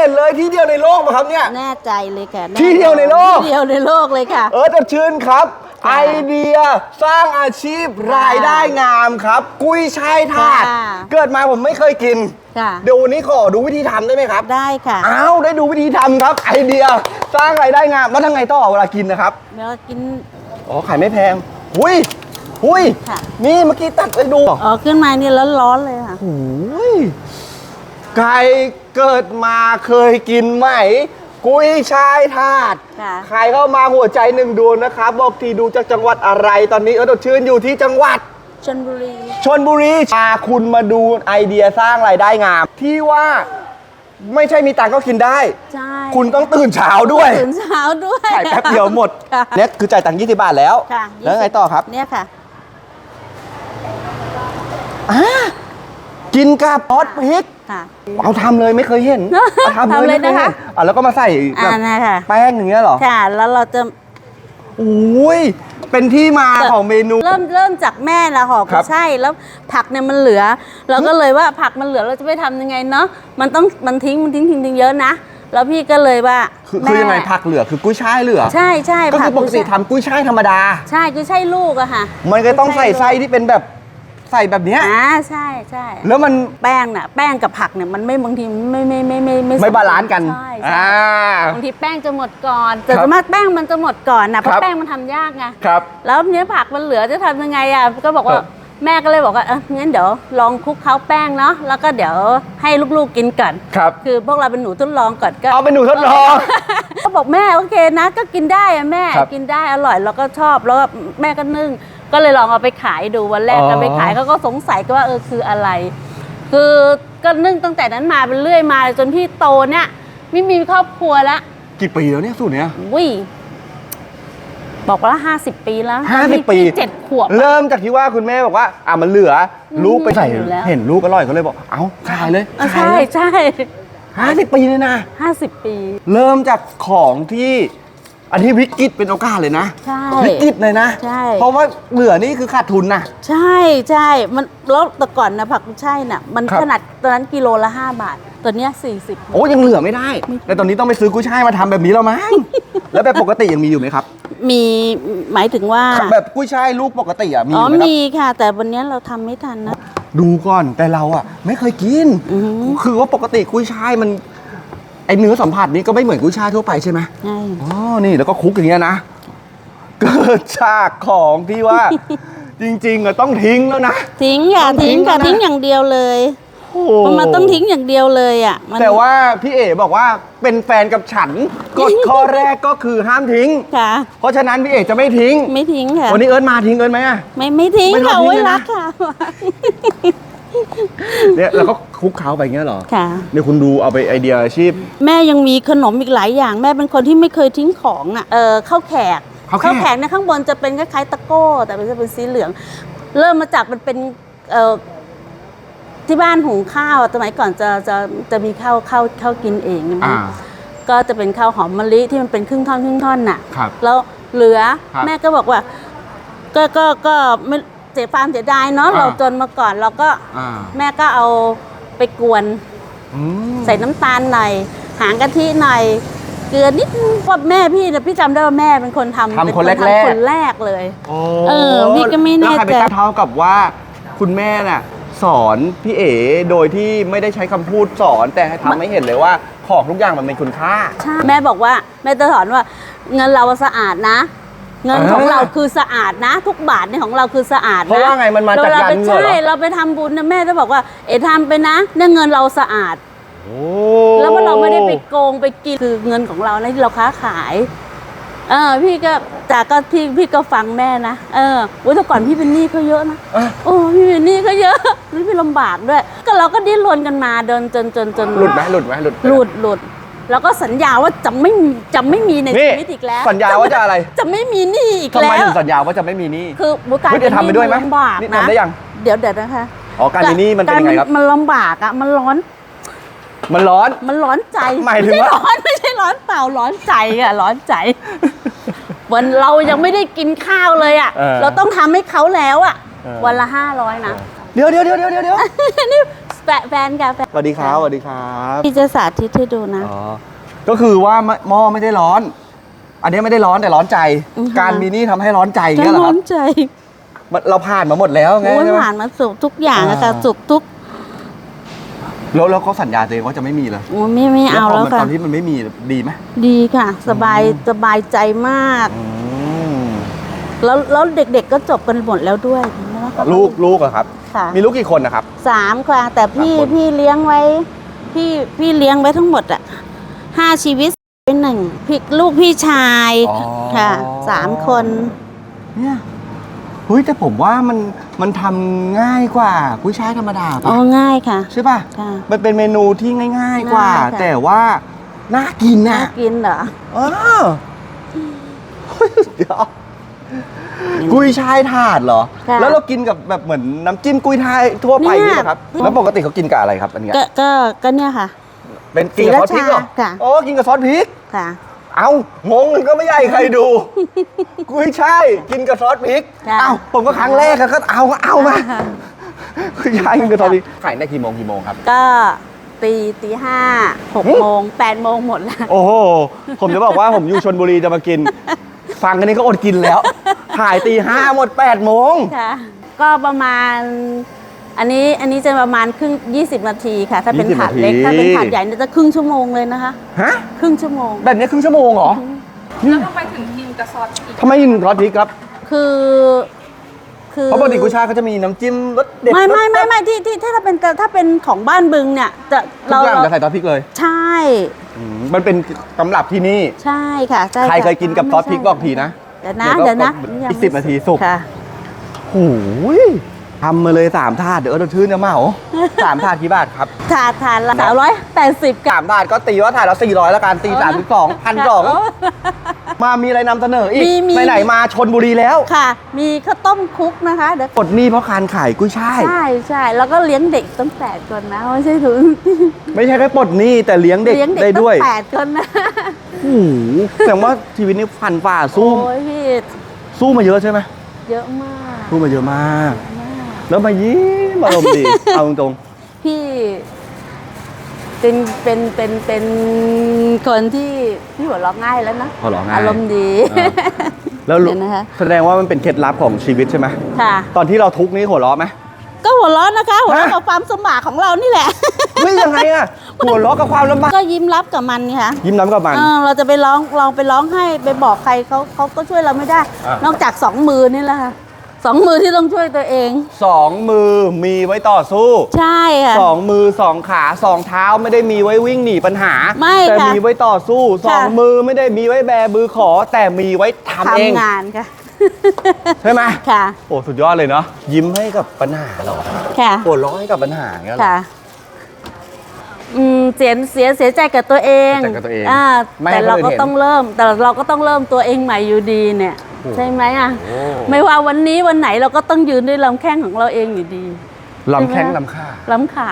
เห็นเลยที่เดียวในโลกป่ะครับเนี่ย แน่ใจเลยค่ะแน่ที่เดียวในโลก ที่เดียวในโลกเลยค่ะ เออจะชื่นครับค่ะไอเดียสร้างอาชีพรายได้งามครับ กุ้ยช่ายทาด ค่ะ เกิดมาผมไม่เคยกิน ค่ะ เดี๋ยววันนี้ขอดูวิธีทำได้ไหมครับ ได้ค่ะอ้าวได้ดูวิธีทำครับ ไอเดียสร้างรายได้งามแล้วทำไงต่อเวลากินนะครับแล้วกิน อ๋อขายไม่แพง หุยหุยค่ะ นี่เมื่อกี้ตัดไปดูอ๋อขึ้นมานี่ร้อนๆเลยค่ะ โอ้ย ใครเกิดมาเคยกินไหม กุ้ยช่ายทาดค่ะใครเข้ามาหัวใจหนึ่งดวงนะครับ บอกทีดูจากจังหวัดอะไรตอนนี้เออดชื่นอยู่ที่จังหวัดชลบุรีชนบุรีพาคุณมาดูไอเดียสร้างรายได้งาม ที่ว่าไม่ใช่มีตังค์ก็กินได้ ใช่คุณต้องตื่นเช้าด้วย ตื่นเช้าด้วยขายแป๊บเดียวหมดค่ะเนี่ยคือจ่ายตังค์20 บาทแล้ว ค่ะแล้วไงต่อครับเนี่ยค่ะอ่ากินกับซอสพริก ค่ะ เอาทำเลยไม่เคยเห็นเอาทำทำเลเลยยไม่เคยนะคะเห็นอะแล้วก็มาใส่แบบอ่านะคะแป้งอย่างเงี้ยเหรอค่ะ แล้วเราจะโอ้ยเป็นที่มาของเมนู เริ่มเริ่มจากแม่ละห่อครับกุ้ยช่ายแล้วผักเนี่ยมันเหลือ เราก็เลยว่าผักมันเหลือเราจะไปทำยังไงเนาะมันต้องมันทิ้งมันทิ้งทิ้งทิ้งเยอะนะแล้วพี่ก็เลยว่าคือแม่คือยังไงผักเหลือคือกุ้ยช่ายเหลือใช่ใช่ก็คือปกติยช่ายทำกุ้ยช่ายธรรมดา ใช่กุ้ยช่ายลูกอะค่ะมันก็ต้องใส่ไส้ที่เป็นแบบ ใส่แบบเนี้ยอ่าใช่ใช่แล้วมันแป้งน่ะแป้งกับผักเนี่ยมันไม่บางทีมันไม่ไม่ไม่ไม่ไม่ไม่บาลานซ์กันใช่ใช่อ่าบางทีแป้งจะหมดก่อนแต่ครับสวนมากแป้งมันจะหมดก่อนนะเพครัราะบแป้งมันทำยากไงครับแล้วเนี้ยผักมันเหลือจะทำยังไงอะก็บอกว่าครับแม่ก็เลยบอกว่าเอองั้นเดี๋ยวลองคลุกเคล้าแป้งเนาะแล้วก็เดี๋ยวให้ลูกๆกินก่อนครับคือพวกเราเป็นหนูทดลองก่อนก็เอาเป็นหนูทดลองก็บอกแม่โอเคนะ ก็กินได้อะแม่ครับกินได้อร่อยแล้วก็ชอบแล้วก็แม่ก็นึ่ง ก็เลยลองเอาไปขายดูวันแรกอ๋อก็ไปขายเขาก็สงสัยก็ว่าเออคืออะไร คือก็นึ่งตั้งแต่นั้นมาเป็นเรื่อยมาจนพี่โตเนี่ยไม่มีครอบครัวแล้วกี่ปีแล้วเนี่ยสูตรเนี้ยวิบอกว่าห้าสิบปีแล้วห้าสิบปีเจ็ดขวบอะเริ่มจากที่ว่าคุณแม่บอกว่า อะมันเหลืออมลูกไปใส่อยู่แล้วเห็นลูกอร่อยก็เลยบอก เอาขายเลยอะขายใช่เลยใช่ห้าสิบปีเลยนะห้าสิบปี เริ่มจากของที่ อันที่วิกฤตเป็นโอกาสเลยนะใช่วิกฤตเลยนะ ใช่ เพราะว่าเหลือนี่คือขาดทุนนะ ใช่ใช่มันแล้วแต่ก่อนนะผักกุ้ยช่ายน่ะมันครับ ขนาดตอนนั้นกิโลละ 5 บาทตัวเนี้ย40 โอ้ยังเหลือไม่ได้ แต่ตอนนี้ต้องไปซื้อกุ้ยช่ายมาทำแบบนี้แล้วมั้ง แล้วแบบปกติยังมีอยู่ไหมครับ มีหมายถึงว่า แบบกุ้ยช่ายลูกปกติอะมีอ๋อไหมครับ มีค่ะ แต่วันเนี้ยเราทำไม่ทันนะ ดูก่อนแต่เราอะ ไม่เคยกินอือหือคือว่าปกติกุ้ยช่ายมันไอเนื้อสัมผัสนี้ก็ไม่เหมือนกุ้ยช่ายทั่วไปใช่ไหมใช่อ๋อ นี่แล้วก็คลุกอย่างเงี้ยนะ เกิดจากของที่ว่า จริงๆอะต้องทิ้งแล้วนะ ทิ้งค่ะต้องทิ้ทิ้งงค่ะแล้วนะ ทิ้งอย่างเดียวเลยโอ้โหมันต้องทิ้งอย่างเดียวเลยอะมันแต่ว่าพี่เอ๋บอกว่าเป็นแฟนกับฉันกฎข้อแรกก็คือห้ามทิ้ง ค่ะ เพราะฉะนั้นพี่เอ๋จะไม่ทิ้ง ไม่ทิ้งค่ะวันนี้เอิร์ธมาทิ้งเอิร์ธไหมอะ ไม่ไม่ทิ้งไม่ทอดค่ะทิ้งโอ้ยเลยนะ รักค่ะ เนี่ยแล้วก็คลุกเคล้าไปอย่างเงี้ยเหรอค่ะเดี๋ยวคุณดูเอาไปไอเดียอาชีพ แม่ยังมีขนมอีกหลายอย่าง แม่เป็นคนที่ไม่เคยทิ้งของอะเออข้าวแขกข้าวแขกกเนี่ยข้างบนจะเป็นคล้ายๆตะโก้ แต่มันจะเป็นสีเหลือง เริ่มมาจากมันเป็นเออที่บ้านหุงข้าวอะสมัยก่อนจะจะจะมีข้าวข้าวข้าวกินเองใช่ไหมอ่า ก็จะเป็นข้าวหอมมะลิที่มันเป็นครึ่งท่อนครึ่งท่อนน่ะ ครับ แล้วเหลือครับ แม่ก็บอกว่า ก็ก็ก็ไม่ เสียความเสียดายเนาะอ่า เราจนมาก่อนเราก็อ่าแม่ก็เอาไปกวน อืมใส่น้ำตาลหน่อย หางกะทิหน่อย เกลือนิดนึงว่าแม่พี่นะพี่จำได้ว่าแม่เป็นคนทำทำเป็คนแรกๆทำคนแรกเลยโอ้เออพี่ก็ไม่แน่ล้วใครไปใจ ตั้งเท่ากับว่า คุณแม่น่ะ สอนพี่เอ๋โดยที่ไม่ได้ใช้คำพูดสอนแต่ให้ทำให้เห็นเลยว่าของทุกอย่างมันมีคุณค่า ใช่แม่บอกว่าแม่จะสอนว่าเงินเราสะอาดนะ เงินของอ่าเราคือสะอาดนะ ทุกบาทเนี่ยของเราคือสะอาดนะเพราะว่าไงมันมาจากเวลการไปเงินเหรอใช่เราไปทำบุญนะแม่จะบอกว่าเอ๋ทำไปนะเนี่ยเงินเราสะอาดโอ้แล้วว่าเราไม่ได้ไปโกงไปกินคือเงินของเรานะที่เราค้าขายเออพี่ก็แต่ก็พี่พี่ก็ฟังแม่นะเอออุ้ยแต่ก่อนพี่เป็นหนี้ก็เยอะนะอะโอ้พี่เป็นหนี้ก็เยอะแล้วพี่ลำบากด้วย ก็เราก็ดิ้นรนกันมาเดินจนจนจนหลุดไหมหลุดไหมหลุดหลุดหลุด แล้วก็สัญญาว่าจะไม่มีจะไม่มีในนี่ชีวิตอีกแล้วสัญญาว่าจะอะไร จะไม่มีหนี้อีกทำไมแล้วถึงสัญญาว่าจะไม่มีหนี้คือบุกลายเฮ้ยเดี๋ยวทำไปด้วยไหมลำบากนี่นะทำได้ยังเดี๋ยวเดี๋ยวนะคะอ๋อการมีหนี้มันเป็นยังไงครับมันลำบากอะมันร้อน มันร้อนมันร้อนใจหมายถึงว่าไใช่ร้อนไม่ใช่ร้อนเปล่าร้อนใจอะร้อนใจวันเรายังไม่ได้กินข้าวเลยอะเออเราต้องทำให้เขาแล้วอะเออวันละห้าร้อยนะ เดี๋ยวเดี๋ยวเดี๋ยวเดี๋ยวเดี๋ยวนี่ แฟนแฟนค่ะแฟนสวัสดีครับสวัสดีครับพี่จะสาธิตให้ดูนะ อ๋อก็คือว่าไม่หม้อไม่ได้ร้อน อันนี้ไม่ได้ร้อนแต่ร้อนใจ อือฮะ การมีนี่ทำให้ร้อนใจอย่างก็เงี้ยเหรอคร้อรับนใจมันเราผ่านมาหมดแล้วไงโอ้ยใช่ไหม ผ่านมาสุกทุกอย่างอะค่ะอ่าสุกทุกแล้วแล้วเขาสัญญาตัวเองว่าจะไม่มีเลยโอ้ไม่ไม่เอาพแล้วมันค่ะตอนที่มันไม่มีดีไหม ดีค่ะ สบายสบายใจมาก อืมแล้วแล้วเด็กๆก็จบกันหมดแล้วด้วย เห็นไหมคะลูกลูกอะครับ ค่ะมีลูกกี่คนนะครับ สามค่ะ แต่พี่สามคน พี่เลี้ยงไว้ พี่พี่เลี้ยงไว้ทั้งหมดอะห้าชีวิตเป็นหนึ่งพี่ลูกพี่ชายอ๋อค่ะสามคนเนี่ยเฮ้ยแต่ผมว่ามันมันทำง่ายกว่ากุ้ยช่ายธรรมดาอ๋อปะง่ายค่ะใช่ป่ะ ค่ะ มันเป็นเมนูที่ง่าย ๆกว่า ง่ายค่ะ แต่ว่าน่ากินน่านะกินเหรอ เออเฮ้ยเดี๋ยว กุ้ยช่ายถาดเหรอ ค่ะแล้วเรากินกับแบบเหมือนน้ำจิ้มกุ้ยช่ายทั่วไปเนี่ย นี่เหรอครับ แล้วปกติเขากินกับอะไรครับอันเนี้ยก็ก็ก็เนี่ยค่ะ เป็นกินกับซอสพริกเหรอศรีราชาค่ะ โอ้กินกับซอสพริก ค่ะ เอางงก็ไม่ใหญ่ใครดู กุ้ยช่ายกินกับซอสพริกค่ะเอ้าผมก็ครั้งแรกอะก็เอาก็เอามากุ้ยช่ายกินกับซอสพริกขายได้กี่โมงกี่โมงครับ ก็ตีตีห้าหกหึ โมงแปดโมงหมดแล้วโอ้โห ผมจะบอกว่าผมอยู่ชนบุรีจะมากิน ฟังกันนี้ก็อดกินแล้ว ถ่ายตีห้าหมด8ปดโมงค่ะก็ประมาณ อันนี้อันนี้จะประมาณครึ่ง 20 นาทีค่ะ ถ้าเป็น20ถาดเล็กนาที ถ้าเป็นถาดใหญ่เนี่ยจะครึ่งชั่วโมงเลยนะคะ ฮะ ครึ่งชั่วโมง แบบนี้ครึ่งชั่วโมงเหรอแล้วทำไมถึงกินกับซอสพริกทำไมกินซอสพริกครับ คือ คือเพราะปกติกุ้ยช่ายเขาจะมีน้ำจิ้มรสเด็ดไม่ไม่ไม่รสไม่ที่ที่ถ้าเป็นถ้าเป็นของบ้านบึงเนี่ยจะทุเรากอย่างเราจะใส่ซอสพริกเลย ใช่ อืมมันเป็นตำรับที่นี่ ใช่ค่ะใช่ใครค่ะเคยกินกับซอสพริกบอกทีนะ เดี๋ยวนะเดี๋เดี๋ยยววก็นะอีก10นาทีสุก ค่ะ โอ้ยทำมาเลยสามถาดเดี๋ยวเราชื่นจะเหมาสามถาดกี่บาทครับถาดถาดละสามร้อยแปดสิบกับสามถาดก็ตีว่าถาดละสี่ร้อยแล้วกันตีสามสิบสองพันสอง มามีอะไรนำเสนออีกมีมีไปไหนมาชนบุรีแล้วค่ะ มีข้าวต้มคลุกนะคะเดี๋ยวปลดหนี้เพราะการขายกุ้ยช่าย ใช่ใช่แล้วก็เลี้ยงเด็กตั้งแปดคนนะไม่ใช่ถึงไม่ใช่แค่ปลดหนี้แต่เลี้ยงเด็กเลี้ยงเด็กได้ตั้ด้วยงแปดคนนะโอ้โหแต่ว่าชีวิตนี้ฟันฝ่าสู้ โอ้ยพี่สู้มาเยอะใช่ไหมเยอะมากสู้มาเยอะมาก มาก แล้วมายิ้มอารมณ์ดี เอาตรงพี่ เป็นเป็นเป็นเป็นคนที่พี่หัวเราะง่ายแล้วนะๆพอหรอง่ายอารมณ์ดีอ่าแล้วรู้เดี๋ยวนะคะแสดงว่ามันเป็นเคล็ดลับของชีวิตใช่ไหมค่ะ ตอนที่เราทุกข์นี่หัวเราะไหมก็หัวเราะนะคะ หัวเราะฮะกับความสมบากของเรานี่แหละเฮ้ยยังไงอะหัวเราะกับความลำบากก็ยิ้มรับกับมันค่ะยิ้มน้ำกับมันเออเราจะไปร้องลองไปร้องให้ไปบอกใครเขาเขาก็ช่วยเราไม่ได้อะนอกจากสองมือนี่แหละค่ะ สองมือที่ต้องช่วยตัวเอง สองมือมีไว้ต่อสู้ ใช่ค่ะ สองมือสองขาสองเท้าไม่ได้มีไว้วิ่งหนีปัญหา ไม่แต่ค่ะมีไว้ต่อสู้สองค่ะ มือไม่ได้มีไว้แบมือขอ แต่มีไว้ทำเอง ทำงานค่ะ ใช่ไหมค่ะ โอ้สุดยอดเลยเนาะยิ้มให้กับปัญหาเหรอค่ะ หัวเราะให้กับปัญหาเงี้ยเหรอค่ะ อืมเสียเสียเสียใจกับตัวเองเสียใจกับตัวเองอ่าไม่ให้แต่เราคนอื่นก็เห็นต้องเริ่ม แต่เราก็ต้องเริ่มตัวเองใหม่อยู่ดีเนี่ย โอ้ใช่ไหมอะโอ้ไม่ว่าวันนี้วันไหนเราก็ต้องยืนด้วยลำแข้งของเราเองอยู่ดีลำแข้งลำค่า ลำขา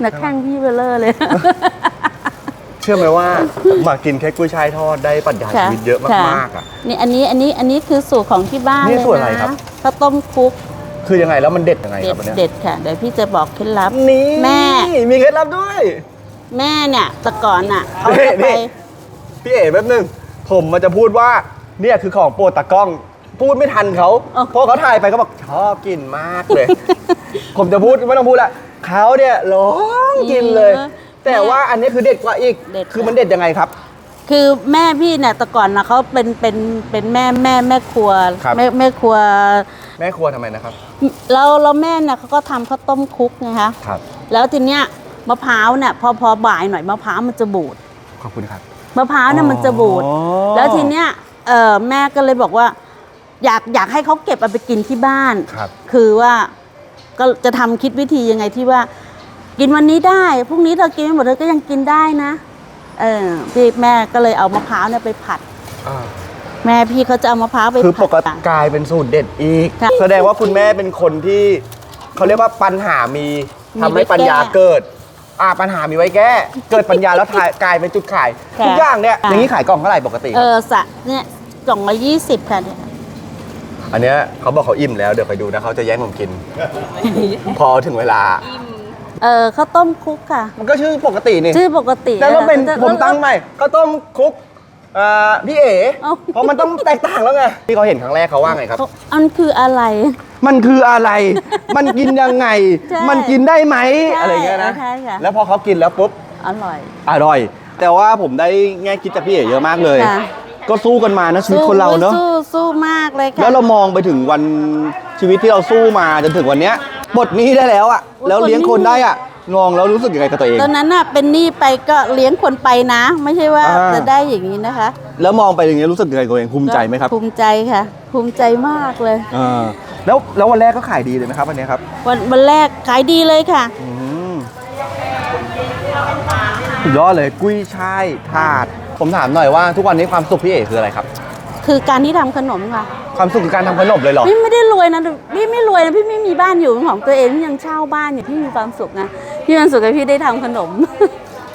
หนักแข้งพี่เบลเลอร์เลย เชื่อไหมว่า มากินแค่กุ้ยช่ายทอดได้ปรัชญาชีวิตเยอะค่มากๆอะ นี่อันนี้อันนี้อันนี้คือสูตรของที่บ้านนี่เลยสูตรอะไรนะครับ ข้าวต้มคลุก คือยังไงแล้วมันเด็ดยังไงคเด็รัดบอันเนี้ยเด็ดค่ะเดี๋ยวพี่จะบอกเคล็ดลับ นี่แม่ มีเคล็ดลับด้วย แม่เนี่ยแต่ก่อนอะเขานี่จะไป นี่ พี่เอ๋แป๊บนึง ผมมันจะพูดว่าเนี่ยคือของโปรดตากล้อง พูดไม่ทันเขาเพราะเขาถ่ายไปก็บอกชอบกินมากเลย ผมจะพูดไม่ต้องพูดละเขาเนี่ยร้องกินเลย แต่ว่าอันนี้คือเด็ดกว่าอีกคือมันเด็ดยังไงครับ คือแม่พี่เนี่ยแต่ก่อนนะเขาเป็นเป็นเป็นแม่แม่แม่ครัวครับ แม่แม่ครัว แม่ครัวทำไมนะครับ แล้วแล้วแม่เนี่ยเขาก็ทำข้าวต้มคลุกนะคะ ครับ แล้วทีเนี้ยมะพร้าวเนี่ยพอพอบ่ายหน่อยมะพร้าวมันจะบูดขอบคุณครับ มะพร้าวเนี่ยมันจะบูดอ๋อ แล้วทีเนี้ยเออแม่ก็เลยบอกว่า อยากอยากให้เขาเก็บเอาไปกินที่บ้าน ครับ คือว่าก็จะทำคิดวิธียังไงที่ว่า กินวันนี้ได้พรุ่งนี้เธอกินไม่หมดเธอก็ยังกินได้นะ เออพี่แม่ก็เลยเอามะพร้าวเนี่ยไปผัด อ่าแม่พี่เขาจะเอามะพร้าวไปคือปกผัด ติกลายเป็นสูตรเด็ดอีก ค่ะแสดงว่าคุณแม่เป็นคนที่เขาเรียกว่าปัญหามีมีทำให้ไว้ปัญญาแก้เกิด อ่าปัญหามีไว้แก้ เกิดปัญญาแล้วถ่ายกลายเป็นจุดขายค่ะทุกอย่างเนี่ยค่ะ อย่างนี้ขายกล่องเท่าไหร่ปกติ เออสะเนี่ยกล่องละยี่สิบค่ะเนี่ยอันเนี้ยเขาบอกเขาอิ่มแล้วเดี๋ยวไปดูนะเขาจะแย่งผมกิน พอถึงเวลา เออข้าวต้มคลุกค่ะ มันก็ชื่อปกตินี่ชื่อปกติแล้วก็เป็นจะผมตั้งใหม่ข้าวต้มคลุกอ่าพี่เอ๋เอ้า เพราะมันต้องแตกต่างแล้วไงที่เขาเห็นครั้งแรกเขาว่าไงครับ เขาอันคืออะไร มันคืออะไร มันกินยังไง ใช่มันกินได้ไหมใช่อะไรเงี้ยนะ ใช่ค่ะ แล้วพอเขากินแล้วปุ๊บ อร่อย อร่อย แต่ว่าผมได้แง่คิดจากพี่เอ๋เยอะมากเลย ค่ะ ก็สู้กันมานะชีวิตคนเราเนาะสู้สู้มากเลยค่ะแล้วเรามองไปถึงวันชีวิตที่เราสู้มาจนถึงวันเนี้ย ปลดหนี้ได้แล้วอะโอ้ยแล้วเลี้ยงคนได้อะลองแล้วรู้สึกยังไงกับตัวเอง ตอนนั้นน่ะเป็นหนี้ไปก็เลี้ยงคนไปนะ ไม่ใช่ว่าอ่า จะได้อย่างนี้นะคะแล้วมองไปอย่างเงี้ยรู้สึกยังไงกับตัวเองภูมิใจไหมครับภูมิใจค่ะ ภูมิใจมากเลย อ่าแล้วแล้ววันแรกก็ขายดีเลยไหมครับวันเนี้ยครับวันวันแรกขายดีเลยค่ะ อืมสุดยอดเลยกุ้ยช่ายถาด ผมถามหน่อยว่าทุกวันนี้ความสุขพี่เอ๋คืออะไรครับ คือการที่ทำขนมค่ะความสุขคือการทำขนมเลยเหรอพี่ไม่ได้รวยนะพี่ไม่รวยนะพี่ไม่มีบ้านอยู่เป็นของตัวเองพี่ยังเช่าบ้านอยู่พี่มีความสุขนะพี่มีความสุขกับพี่ได้ทำขนม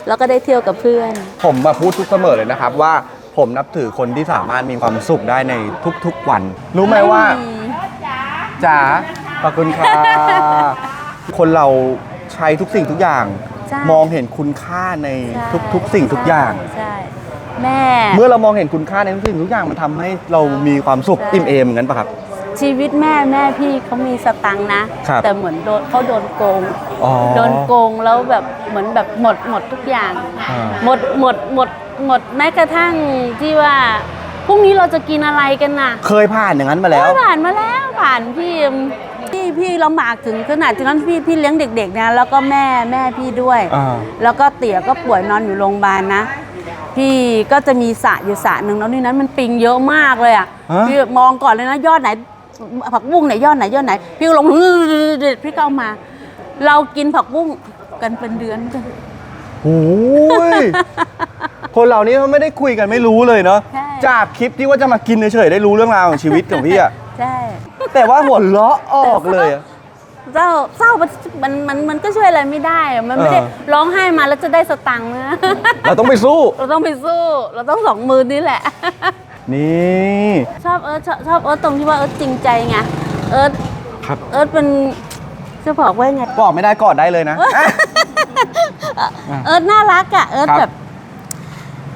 แล้วก็ได้เที่ยวกับเพื่อน ผมมาพูดทุกเสมอเลยนะครับว่าผมนับถือคนที่สามารถมีความสุขได้ในทุกๆวัน รู้ไหมว่าจ๋าขอบคุณค่ะคนเราใช้ทุกสิ่งทุกอย่างใช่มองเห็นคุณค่าในใช่ทุกๆ สิ่งทุกอย่างใช่ แม่ เมื่อเรามองเห็นคุณค่าในทุกสิ่งทุกอย่างมันทำให้เรามีความสุขใช่อิ่มเอมเหมือนกันปะครับ ชีวิตแม่แม่พี่เขามีสตังค์นะ ครับแต่เหมือนโดนเขาโดนโกง อ๋อโดนโกงแล้วแบบเหมือนแบบหมดหมดทุกอย่าง อ่า หมดหมดหมดหมดแม้กระทั่งที่ว่าพรุ่งนี้เราจะกินอะไรกันน่ะเคยผ่านอย่างนั้นมาแล้ว โอ้ยผ่านมาแล้วผ่านพี่พี่พี่ลำบากถึงขนาดที่นั้นพี่พี่เลี้ยงเด็กๆนะแล้วก็แม่แม่พี่ด้วย อ่า แล้วก็เตี๋ยก็ป่วยนอนอยู่โรงพยาบาลนะ พี่ก็จะมีสระอยู่สระหนึ่งแล้วนี่นั้นมันปิงเยอะมากเลยอะฮะ พี่มองก่อนเลยนะยอดไหน ผักบุ้งไหนยอดไหนยอดไหน พี่ก็ลงพี่ก็เอามา เรากินผักบุ้งกันเป็นเดือนกันโอ้ย คนเหล่านี้เขาไม่ได้คุยกันไม่รู้เลยเนาะใช่จากคลิปที่ว่าจะมากินเฉยๆได้รู้เรื่องราวของชีวิตของพี่อะ ใช่ แต่ว่าหัวเราะออกเลยอะ เศร้าเศร้ามันมันมันมันก็ช่วยอะไรไม่ได้อะมันไม่ได้เออ ร้องไห้มาแล้วจะได้สตังค์นะ เราต้องไปสู้ เราต้องไปสู้ เราต้องสองมือนี่แหละ นี่ชอบเอิร์ธชอบชอบเอิร์ธตรงที่ว่าเอิร์ธจริงใจไงเอิร์ธครับเอิร์ธเป็นจะบอกว่าไง บอกไม่ได้กอดได้เลยนะอะเอิร์ธน่ารักอะเอิร์ธครับ แบบ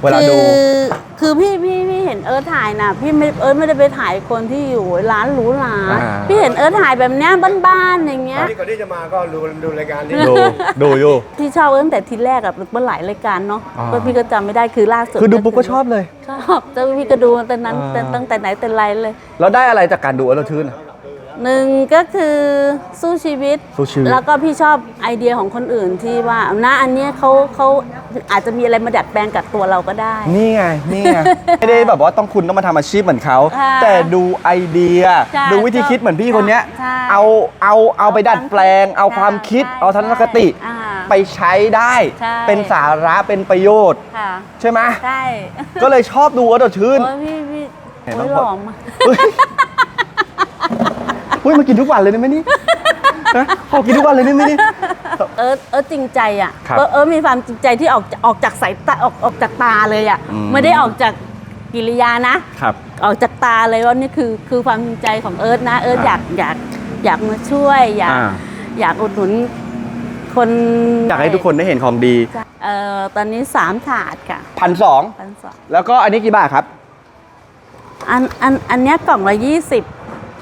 เวลาดูคือคือพี่พี่พี่เห็นเอิร์ธถ่ายนะพี่ไม่เอิร์ธไม่ได้ไปถ่ายคนที่อยู่ร้านหรูหราอ่าพี่เห็นเอิร์ธถ่ายแบบเนี้ยบ้านๆอย่างเงี้ยที่ก่อนที่จะมาก็ดูดูรายการนี้ ดูดูอยู่ ที่ชอบเอิร์ธตั้งแต่ทีแรกอะเมื่อหลายรายการเนาะอ่า ก็พี่ก็จำไม่ได้คือล่าสุดคือดูปุ๊บก็ชอบเลย ชอบแต่พี่ก็ดูตั้งแต่นั้นอ่าแต่ตั้งแต่ไหนแต่ไรเลย แล้วได้อะไรจากการดูเออเราชื่นอะ หนึ่งก็คือสู้ชีวิต สู้ชีวิต แล้วก็พี่ชอบไอเดียของคนอื่นที่ว่านะอันเนี้ยเขาเขาอาจจะมีอะไรมาดัดแปลงกับตัวเราก็ได้ นี่ไง นี่ไง ไม่ได้แบบว่าต้องคุณต้องมาทำอาชีพเหมือนเขา ค่ะแต่ดูไอเดีย ใช่ดูวิธีคิดเหมือนพี่คนเนี้ย ใช่เอาเอาเอาไปดัดแปลง เอาความคิด ใช่เอาทัศนคติ อ่าไปใช้ได้ ใช่ เป็นสาระเป็นประโยชน์ ค่ะใช่ไหมใช่ก็เลยชอบดูว่าเราชื่น โอ้ยพี่พี่เห็นโอ้ยน้องหพลล่อมาก เฮ้ย เฮ้ยมากินทุกวันเลยได้ไหมนี่นะขอกินทุกวันเลยได้ไหมนี่ เอิร์ธเอิร์ธจริงใจอะครับเอิร์ธเอิร์ธมีความจริงใจที่ออกออกจากสายตาออกออกจากตาเลยอะอืม ไม่ได้ออกจากกิริยานะ ครับ ออกจากตาเลยว่านี่คือคือความจริงใจของเอิร์ธนะเอิร์ธอ่าอยากอยากอยากมาช่วยอยากอ่าอยากอุดหนุนคนอยากให้ทุกคนได้เห็นของดีเอ่อตอนนี้สามถาดค่ะพันสองพันสองแล้วก็อันนี้กี่บาทครับ อันอันอันเนี้ยกล่องละยี่สิบ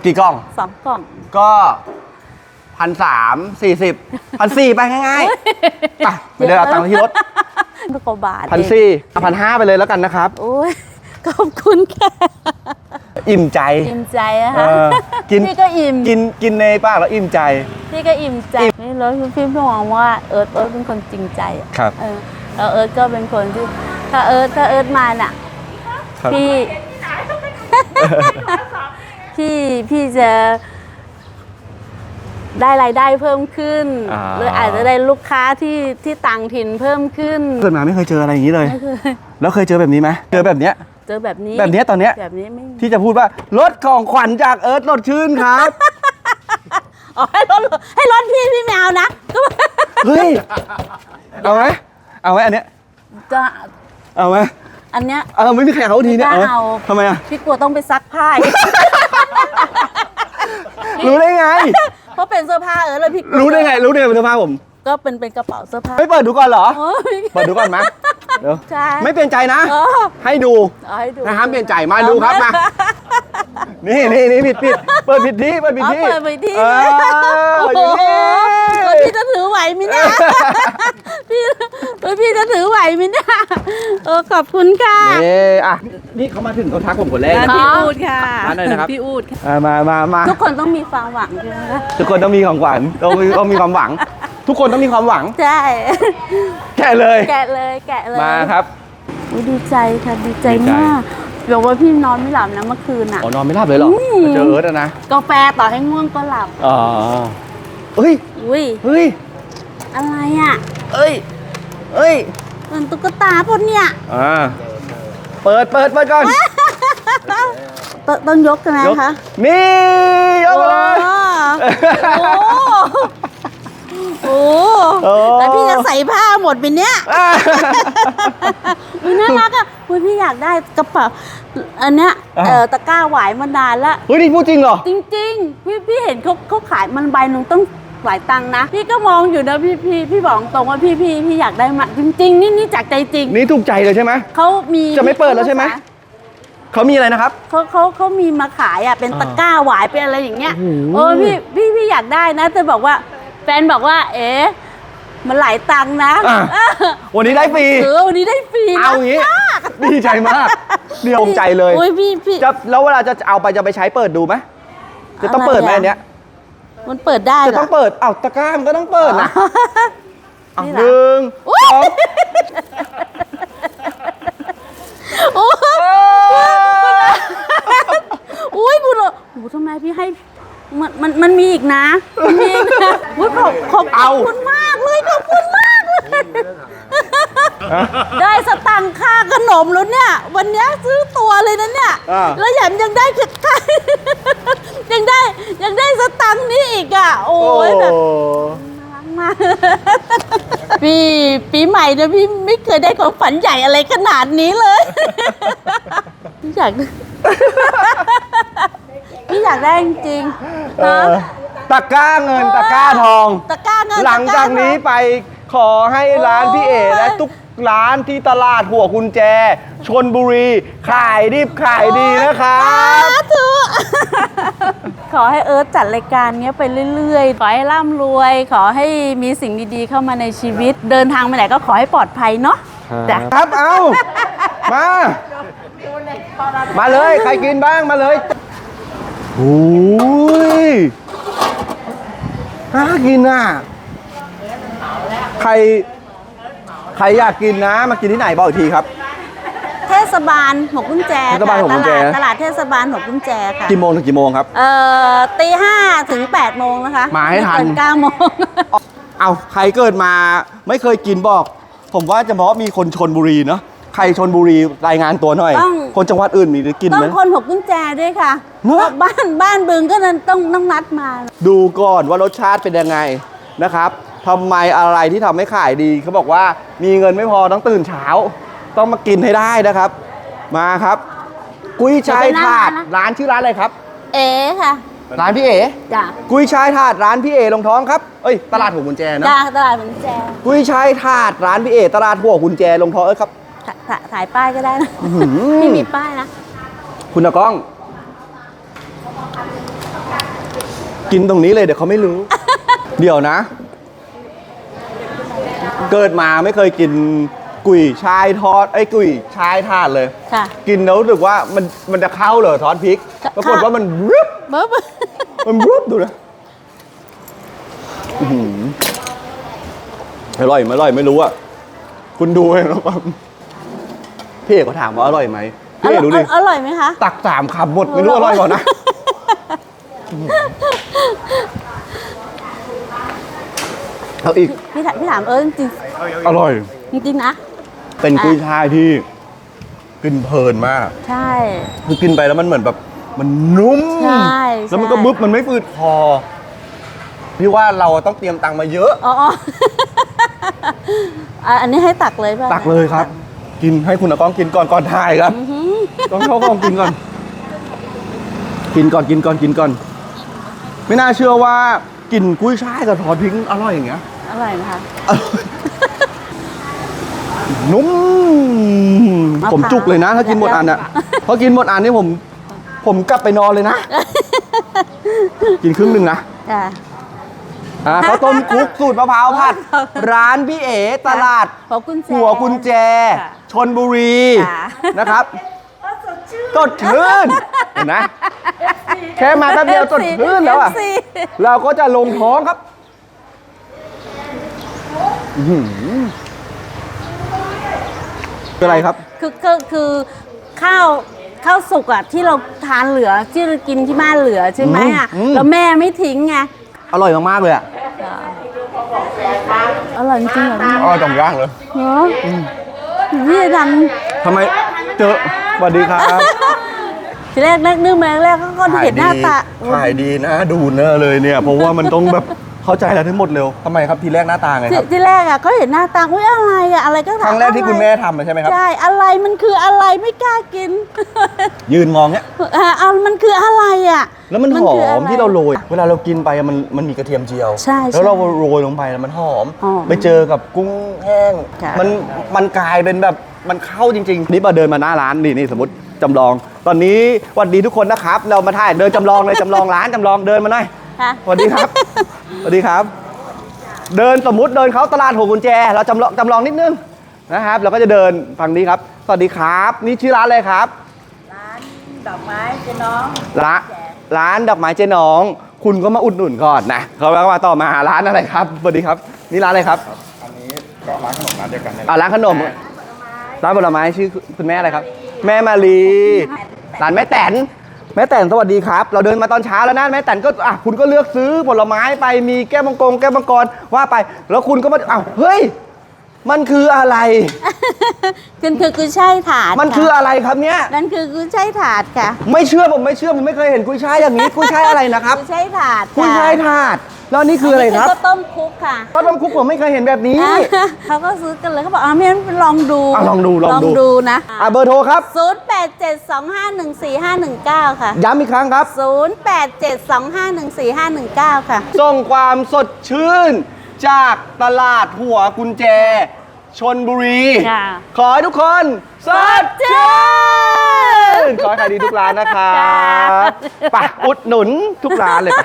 กี่กล่อง สองกล่อง ก็พันสามสี่สิบพันสี่ไปง่ายๆไปไปเดินเอาตังค์ที่รถกว่าบาทพันเองสี่พันห้าไปเลยแล้วกันนะครับ โอ้ยขอบคุณค่ะอิ่มใจ อิ่มใจอะเอค่ะอกิน พี่ก็อิ่มกินกินในปากแล้วอิ่มใจ พี่ก็อิ่มใจนี่แล้วพี่มองว่าเอิร์ธเอิร์ธเป็นคนจริงใจอะครับ เออแล้วเอิร์ธก็เป็นคนที่ถ้าเอิร์ธถ้าเอิร์ธมาน่ะ ครับ พี่ พี่พี่จะได้รายได้เพิ่มขึ้นอ่า หรืออาจจะได้ลูกค้าที่ที่ต่างถิ่นเพิ่มขึ้นเกิดมาไม่เคยเจออะไรอย่างนี้เลย ไม่เคยแล้วเคยเจอแบบนี้ไหมเจอแบบเนี้ย เจอแบบนี้แบบเนี้ยตอนเนี้ย แบบนี้ไม่มีที่จะพูดว่ารถของขวัญจากเอิร์ธรถชื่นครับ อ๋อให้รถให้รถพี่พี่ไม่เอานะเฮ้ย เอาไหมเอาไหมอันเนี้ย จะเอาไหมอันเนี้ย เอาไม่มีใครเอาทีเนี่ยไม่กล้าเอาไหมเอา ทำไมอะ พี่กลัวต้องไปซักผ้า รู้ได้ไง เพราะเป็นเสื้อผ้าเออเลยพี่กลัวรู้ได้ไง รู้ได้ไงเป็นเสื้อผ้าผม ก็เป็นเป็นกระเป๋าเสื้อผ้าไม่เปิดดูก่อนเหรอโอ้ยเปิดดูก่อนไหมเดี๋ยวใช่ไม่เปลี่ยนใจนะ เออให้ดูเอาให้ดู นะห้ามเปลี่ยนใจมาดูครับมา นี่นี่นี่ผิดผิดเปิดผิดที่เปิดผิดอ๋อที่เปิดไปที่เออโอ้อโหย่างนี้แล้วพี่จะถือไหวไหมเนี่ยพี่แล้วพี่จะถือไหวไหมเนี่ยเออขอบคุณค่ะนี่อะนี่เขามาถึงเขาทักผมคนแรกนะอ๋อพี่อูดค่ะมาหน่อยนะครับ พี่อูดอะมามามาทุกคนต้องมีความหวังใช่ไหมคะทุกคนต้องมีของขวัญต้องมีต้องมีความหวัง ทุกคนต้องมีความหวังใช่แค่เลย แกะเลยแกะเลย มาครับ อุ๊ยดีใจค่ะดีใจดีใจมาก เดี๋ยวว่าพี่นอนไม่หลับนะเมื่อคืนอะ อ๋อนอนไม่หลับเลยเหรออืม เจอเอิร์ธอะนะกาแฟต่อให้ง่วงก็หลับ อ๋อเฮ้ยอุ้ยเฮ้ยอะไรอะเอ้ยเอ้ยมันตุ๊กตาพวกเนี่ยอ่าเปิดเปิดเปิดก่อนตต้องยกกันไหมยกคะนี่ยกโอ้เลย โอ้โอ้ แล้วพี่จะใส่ผ้าหมดไปเนี้ยอ่าอุ้ยน่ารักอะอุ้ยพี่อยากได้กระเป๋าอันเนี้ยอ่าเออตะกร้าหวายมานานละเฮ้ยนี่พูดจริงเหรอ จริงๆ พี่พี่เห็นเขาเขาขายมันใบหนึ่งต้องหลายตังค์นะ พี่ก็มองอยู่นะพี่พี่พี่บอกตรงว่าพี่พี่พี่อยากได้มาจริง ๆ นี่นี่จากใจจริงนี่ถูกใจเลยใช่ไหม เขามีจะไม่เปิดแล้วใช่ไหม เขามีอะไรนะครับ เขาเขาเขามีมาขายอะเป็นตะกร้าหวายเป็นอะไรอย่างเงี้ยโอ้โห เออพี่พี่พี่อยากได้นะแต่บอกว่า แฟนบอกว่า เอ๊ะมันหลายตังค์นะอะ เออวันนี้ได้ฟรี เออวันนี้ได้ฟรีนะเอางี้ ดีใจมากเดียวใจเลยโอ้ยพี่พี่ จะแล้วเวลาจะเอาไปจะไปใช้เปิดดูไหมจะต้องเปิดไหมอันเนี้ย มันเปิดได้เหรจะต้องเปิดเอ้าตะกร้ามันก็ต้องเปิดนะเอานี่หเหรอ นึ่งอุ๊ยสองโอ้ยโอ้อุ้ยบุญเหรอโอ้ทำไมพี่ให้ มันมันมันมีอีกนะมันมีอีกนะอุ้ยขอบขอบขอบคุณมากเลยขอบคุณมากเลยได้สตังค่าขนมแล้วเนี่ย วันเนี้ยซื้อตัวเลยนะเนี่ย อ่า แล้วแถมยังได้ค่า ยังได้ยังได้สตังค์นี้อีกอะ โอ้โอ้ยแบบน่ารักมากพี่ปีใหม่เนี่ยพี่ไม่เคยได้ของฝันใหญ่อะไรขนาดนี้เลยพี่อยาก พี่อยากได้จริงๆเอนะอตะกร้าเงินตะกร้าทอง ตะกร้าเงินหลังจากนี้ตะร้าทองไปขอให้ร้านพี่เอโอ้ยและทุกร้านที่ตลาดหัวกุญแจ ชนบุรี ขายดิบขายดีนะครับสาธุ ขอให้เอิร์ธจัดรายการเนี้ยไปเรื่อยๆ ขอให้ร่ำรวย ขอให้มีสิ่งดีๆเข้ามาในชีวิต เดินทางไปไหนก็ขอให้ปลอดภัยเนาะจ้ะครับเอามา มาเลย ใครกินบ้างมาเลย โอ้ยน่ากินอะ ใคร ใครอยากกินนะ มากินที่ไหนบอกอีกทีครับ เทศบาลหัวกุญแจเทศบาลหัวกุญแจตลาดตลาดเทศบาลหัวกุญแจค่ะกี่โมงถึงกี่โมงครับ เอ่อตีห้าถึงแปดโมงนะคะมาให้ทัน ไเกิเก้าโมง เอาใครเกิดมาไม่เคยกินบอก ผมว่าจะเพราะมีคนชนบุรีเนาะใครชนบุรีรายงานตัวหน่อย ต้อง คนจังหวัดอื่นมีได้กินต้อไหมงคนหัวกุญแจด้วยค่ะ เนอะบ้านบ้านบึงก็นั้นต้องต้องนัดมา ดูก่อนว่ารสชาติเป็นยังไงนะครับทำไมอะไรที่ทำให้ขายดีเขาบอกว่ามีเงินไม่พอต้องตื่นเช้า ต้องมากินให้ได้นะครับ มาครับ กุ้ยช่ายถาดเดี๋ยวไปนั่งร้านนะ ร้านชื่อร้านอะไรครับ เอ๋ค่ะร้านพี่เอ๋จ้ะกุ้ยช่ายถาดร้านพี่เอ๋ลงท้องครับเอ้ยตลาดหัวกุญแจนะจ้าตลาดหัวกุญแจกุ้ยช่ายถาดร้านพี่เอ๋ตลาดหัวกุญแจลงท้องเอ้ยครับ ถ่ายถ่ายถ่ายป้ายก็ได้นะอื้อหือ ไม่มีป้ายนะ คุณตะกล้อง กินตรงนี้เลยเดี๋ยวเขาไม่รู้ เดี๋ยวนะ เกิดมาไม่เคยกินกุยชายทอดไอ้ยกุยชายทาดเลย ค่ะกินแล้วรู้สึกว่ามันมันจะเข้าเหรอทอดพริกค่ะปรากฏว่ามันรึบเบิ้บมันรึบดูนะอื้อหืออร่อยไหมอร่อยไม่รู้อะคุณดูเองนะครับพี่เอกเขาถามว่าอร่อยไหมพี่เอกดูดิอร่อยไหมคะ ตักสามคำหมดไม่รู้อร่อยก่อนนะ เอาอีก พี่ถามพี่ถามเออจริงอร่อยๆจริงๆนะ เป็นกุ้ยช่ายที่กินเพลินมาก ใช่ คือกินไปแล้วมันเหมือนแบบ มันนุ่ม ใช่ แล้วมันก็ใช่บึ๊บมันไม่ฟืดคอ พี่ว่าเราต้องเตรียมตังค์มาเยอะ อ๋ออ๋ออะอันนี้ให้ตักเลยป่ะ ตักเลยครับ กินให้คุณอากองกินก่อนก่อนถ่ายครับอื้อหือต้องเข้ากล้องกินก่อน กินก่อนกินก่อนกินก่อน ไม่น่าเชื่อว่ากินกุ้ยช่ายกับทอดพริกอร่อยอย่างเงี้ยอร่อยนะคะนุ่มมะพร้าวผมจุกเลยนะ ถ้ากินหมดอันอะเพราะกินหมดอันนี่ผม ผมกลับไปนอนเลยนะ กินครึ่งหนึ่งนะจ้ะ อ่าข้าวต้มคลุกสูตรมะพร้าวผัด ร้านพี่เอ๋ตลาด หัวกุญแจหัวกุญแจ ค่ะชนบุรี ค่ะ นะครับ สดชื่นเห็นไหมแค่มาแป๊บเดียวสดชื่นแล้วอะ FC เราก็จะลงท้องครับอื้อหือคืออะไรครับ คือคือคือข้าวข้าวสุกอะที่เราทานเหลือที่เรากินที่บ้านเหลือใช่ไหมอะอืม แล้วแม่ไม่ทิ้งไงอร่อยมากๆเลยอะอร่อยจริงๆเหรอพี่อร่อยจังย่างเลยเหรอพี่จะททำไมเจอ สวัสดีครับำทีแรกนึกนึกมาแรกก็ก็เห็นหน้าตา ขายดีนะดูเนอะเลยเนี่ย เพราะว่ามันต้องแบบ เข้าใจแล้วทั้งหมดเร็วทำไมครับทีแรกหน้าตาไงทีครับ ทีแรกอะก็เห็นหน้าตาอุ้ยอะไรอะอะไรก็คถามรั้งแรกที่อะไคุณแม่ทำใช่ไหมครับ ใช่อะไรมันคืออะไรไม่กล้ากิน ยืนมองเนี้ยอะเอามันคืออะไรอะ แล้วมันหคืออะมไที่เราโรย เวลาเรากินไปอะมันมันมีกระเทียมเจียว ใช่แล้วเราใช่โรยลงไปแล้วมันหอม หอมไปเจอกับกุ้งแห้ง ค่ะ มันมันกลายเป็นแบบมันเข้าจริงๆ นี่มาเดินมาหน้าร้านนี่นี่สมมติจำลอง ตอนนี้สวัสดีทุกคนนะครับ เรามาถ่ายเดินจำลองเลยจำลองร้านจำลองเดินมาหน่อย ค่ะ สวัสดีครับ สวัสดีครับ เดินสมมุติเดินเขาตลาดหัวกุญแจ เราจำลองจำลองนิดนึงนะครับ เราก็จะเดินฝั่งนี้ครับ สวัสดีครับ นี่ชื่อร้านอะไรครับดอกไม้เจ๊น้องร้านร้านดอกไม้เจ๊น้อง คุณก็มาอุดหนุนก่อนนะเขาแล้วมาต่อมาร้านอะไรครับสวัสดีครับ นี่ร้านอะไรครับ อันนี้ก็ร้านขนมร้านเดียวกันนี่แหละอ่าร้านขนม ร้านผลไม้ชื่อคุณแม่อะไรครับ แม่มาลีร้านแม่แตน แม่แตนสวัสดีครับ เราเดินมาตอนเช้าแล้วนะแม่แตนก็อะคุณก็เลือกซื้อผลไม้ไปมีแก้วมังกรแก้วมังกรว่าไป แล้วคุณก็มาอ้าวเฮ้ย มันคืออะไรคือคือกุยช่ายถาดมันคืออะไรครับเนี่ย นั่นคือกุยช่ายถาดค่ะ ไม่เชื่อผมไม่เชื่อผมไม่เคยเห็นกุ้ยช่ายอย่างนี้กุ้ยช่ายอะไรนะครับกุยช่ายถาดค่ะกุ้ยช่ายถาด แล้วนี่คืออะไรครับนนี้ข้าวต้มคลุกค่ะข้าวต้มคลุกผมไม่เคยเห็นแบบนี้อะเขาก็ซื้อกันเลยเขาบอกอ่าไม่งั้นลองดูอะลองดูลองดูดูนะอะเบอร์โทรครับศูนย์แปดเจ็ดสองห้าหนึ่งสี่ห้าหนึ่งเก้าค่ะ ย้ำอีกครั้งครับศูนย์แปดเจ็ดสองห้าหนึ่งสี่ห้าหนึ่งเก้าค่ะ ส่งความสดชื่นจากตลาดหัวกุญแจ ชนบุรีค่ะขอให้ทุกคนสดชื่นขอให้ขายดีทุกร้านนะครับจ้าไปะอุดหนุนทุกร้านเลยไป